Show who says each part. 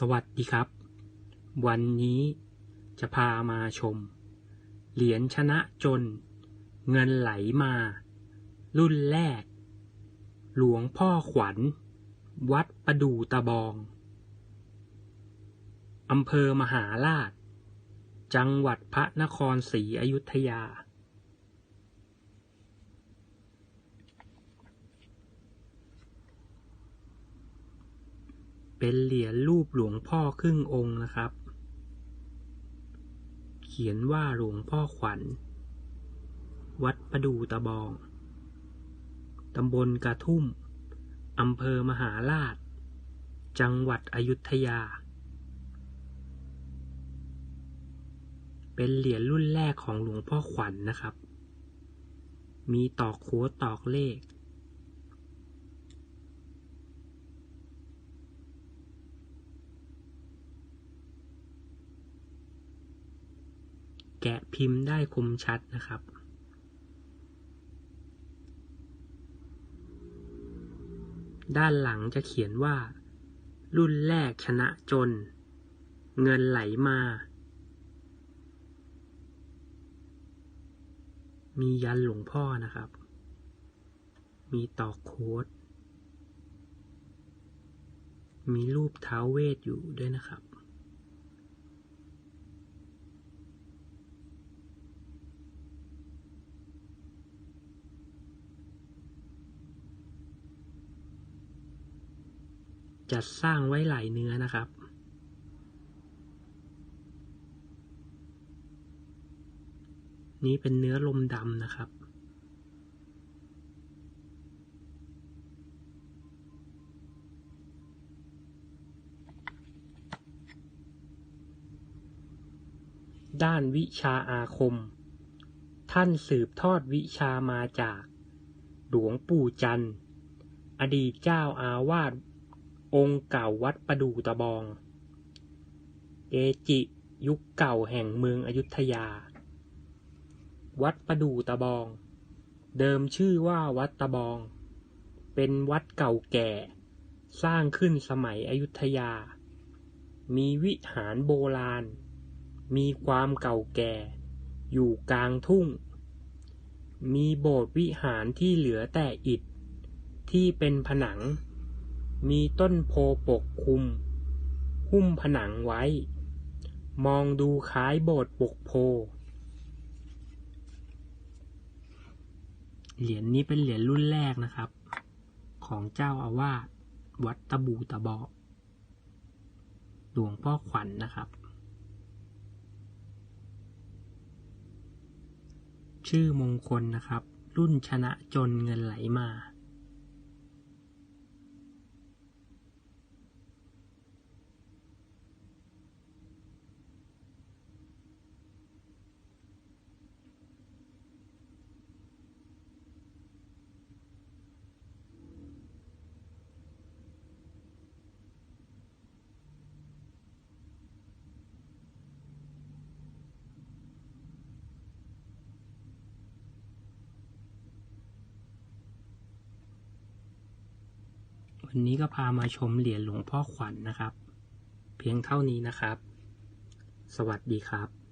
Speaker 1: สวัสดีครับ วันนี้จะพามาชม เหรียญชนะจน เงินไหลมา รุ่นแรก หลวงพ่อขวัญ วัดประดูตะบอง อำเภอมหาราช จังหวัดพระนครศรีอยุธยา เป็นเหรียญรูปหลวงพ่อครึ่งองค์นะครับ เขียนว่าหลวงพ่อขวัญ วัดประดูตะบอง ตำบลกระทุ่ม อำเภอมหาราช จังหวัดอยุธยา เป็นเหรียญรุ่นแรกของหลวงพ่อขวัญนะครับ มีตอกโค้ดตอกเลข แกะพิมพ์ได้คมชัดนะครับ ด้านหลังจะเขียนว่า รุ่นแรกชนะจน เงินไหลมา มียันหลวงพ่อนะครับ มีตอกโค้ดมีรูปเท้าเวทอยู่ด้วยนะครับ จัดสร้างไว้หลายเนื้อนะครับ นี้เป็นเนื้อลมดำนะครับ ด้านวิชาอาคม ท่านสืบทอดวิชามาจาก หลวงปู่จันทร์ อดีตเจ้าอาวาส องค์เก่าวัดประดูตะบอง เกจิยุคเก่าแห่งเมืองอยุธยา วัดประดูตะบอง เดิมชื่อว่าวัดตะบอง เป็นวัดเก่าแก่ สร้างขึ้นสมัยอยุธยา มีวิหารโบราณ มีความเก่าแก่ อยู่กลางทุ่ง มีโบสถ์วิหารที่เหลือแต่อิฐที่เป็นผนัง มีต้นโพปกคลุม หุ้มผนังไว้ มองดูคล้ายโบสถ์ปกโพ เหรียญนี้เป็นเหรียญรุ่นแรกนะครับ ของเจ้าอาวาสวัดตะบูตะบอหลวงพ่อขวัญนนะครับ ชื่อมงคลนะครับ รุ่นชนะจนเงินไหลมา วันนี้ก็พามาชมเหรียญหลวงพ่อขวัญนนะครับ เพียงเท่านี้นะครับ สวัสดีครับ